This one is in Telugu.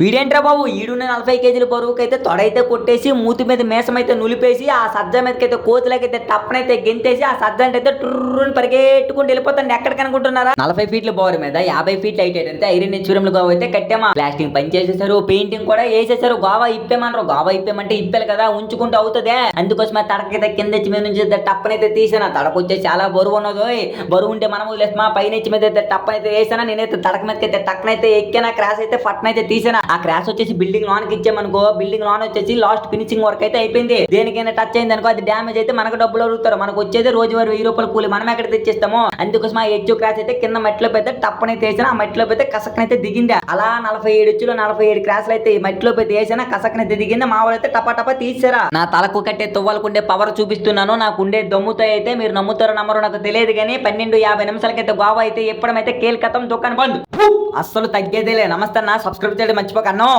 వీడేంట్రా బాబు? ఈడున్న నలభై కేజీల బరువుకైతే తొడైతే కొట్టేసి మూతి మీద మీసమైతే నులిపేసి ఆ సజ్జ మీదకైతే కోతులకైతే టప్పనైతే గెంతేసి ఆ సజ్జ అంటే టుర్రుని పరిగెట్టుకుంటూ వెళ్ళిపోతాండి ఎక్కడికి అనుకుంటున్నారా? నలభై ఫీట్ల బోర్ మీద యాభై ఫీట్లు హైట్ అయితే ఐరన్ చూరంలు గోవా అయితే కట్టామా? ప్లాస్టింగ్ పని చేసేసారు పెయింటింగ్ కూడా వేసేసారు గోవా ఇప్పేమన్నారు గోవా ఇప్పేమంటే ఇప్పాలి కదా ఉంచుకుంటూ అవుతుందే. అందుకోసం ఆ తడకైతే కింద మీద నుంచి టప్పనైతే తీసాను తడక చాలా బరువు ఉన్నదో బరువు ఉంటే మనం వదిలేస్తామా? పైన ఇచ్చి మీద అయితే టప్పనైతే వేసానా నేనైతే తడక మీదకైతే అయితే టక్కనైతే ఎక్కినా? క్రాస్ అయితే ఫట్నైతే తీసాను ఆ క్రాష్ వచ్చేసి బిల్డింగ్ లోన్కి ఇచ్చామనుకో బిల్డింగ్ లోన్ వచ్చేసి లాస్ట్ ఫినిషింగ్ వర్క్ అయితే అయిపోయింది. దేనికైనా టచ్ అయింది అనుకో అది డ్యామేజ్ అయితే మనకు డబ్బులు అడుగుతారు. మనకు వచ్చేది రోజువారీ వెయ్యి రూపాయలు కూలి మనం ఎక్కడ తెచ్చిస్తామో? అందుకోసం ఆ హెచ్ క్రాష్ అయితే కింద మట్టిలో పెద్ద టప్పని వేసిన ఆ మెట్లో పెడితే కసకనైతే దిగింది. అలా నలభై ఏడు ఎచ్చులు నలభై ఏడు క్రాష్లు అయితే ఈ మట్టిలో పెడితే వేసిన కసకనైతే దిగింది. మా అయితే టపా టపా తీసారా నా తలకు కట్టే తువ్వాలకుండే పవర్ చూపిస్తున్నాను. నాకు ఉండే దమ్ముతో అయితే మీరు నమ్ముతారో నమ్మరో నాకు తెలియదు కానీ పన్నెండు యాభై నిమిషాలకైతే గోవా అయితే ఎప్పుడైతే కేల్కతం దుకాణం బంద్. అస్సలు తగ్గేదేలే. నమస్తే నా సబ్స్క్రైబ్ చేయడం. ประกันเนาะ